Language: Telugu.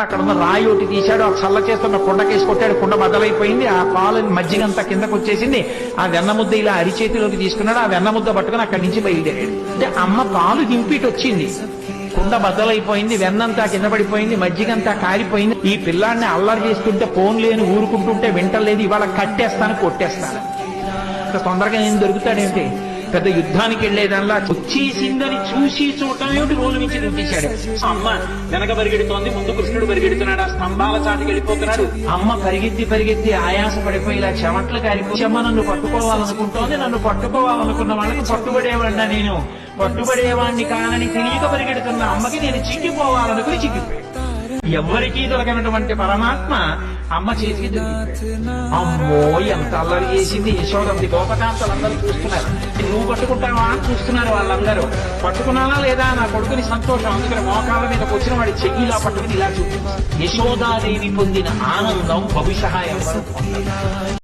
అక్కడ ఉన్న రాయి ఒకటి తీశాడు ఆ చల్ల చేస్తున్న కుండకేసి కొట్టాడు కుండ బద్దలైపోయింది ఆ పాలు మజ్జిగంతా కిందకు వచ్చేసింది. ఆ వెన్న ముద్ద ఇలా అరిచేతిలోకి తీసుకున్నాడు ఆ వెన్న ముద్ద పట్టుకుని అక్కడి నుంచి బయలుదేరాడు. అంటే అమ్మ పాలు దింపిటి వచ్చింది కుండ బద్దలైపోయింది వెన్నంతా కింద పడిపోయింది మజ్జిగంతా కారిపోయింది. ఈ పిల్లాడిని అల్లరి చేస్తుంటే ఫోన్ లేని ఊరుకుంటుంటే వింటలేదు ఇవాళ కట్టేస్తాను కొట్టేస్తాను. తొందరగా నేను దొరుకుతాడేంటి పెద్ద యుద్ధానికి వెళ్ళేదల్లా వచ్చేసిందని చూసి చూడటం ఏమిటి రోజు నుంచి దింపించాడు అమ్మ వెనక పరిగెడుతోంది ముందు కృష్ణుడు పరిగెడుతున్నాడు ఆ స్తంభాల చాటికి వెళ్ళిపోతున్నాడు. అమ్మ పరిగెత్తి పరిగెత్తి ఆయాస పడిపోయి ఇలా చెమట్లు కారిపోయి అమ్మ నన్ను పట్టుకోవాలనుకుంటోంది నన్ను పట్టుకోవాలనుకున్న వాళ్ళకి పట్టుబడేవాడినా నేను. పట్టుబడేవాడిని కానని తెలియక పరిగెడుతున్న అమ్మకి నేను చిక్కిపోవాలనుకుని చిక్కిపోయాడు ఎవరికీ దొరకనటువంటి పరమాత్మ అమ్మ చేతికి అమ్మో ఎంత అల్లరి చేసింది. యశోదంది గోపకాంతలందరూ చూస్తున్నారు. నువ్వు పట్టుకుంటావా అని చూస్తున్నారు వాళ్ళందరూ. పట్టుకున్నానా లేదా నా కొడుకుని సంతోషం? అందుకని మోకాల మీద వచ్చిన వాడి చెయ్యిలా పట్టుకుని ఇలా చూపించి యశోదాదేవి పొందిన ఆనందం బహుశా ఎవరు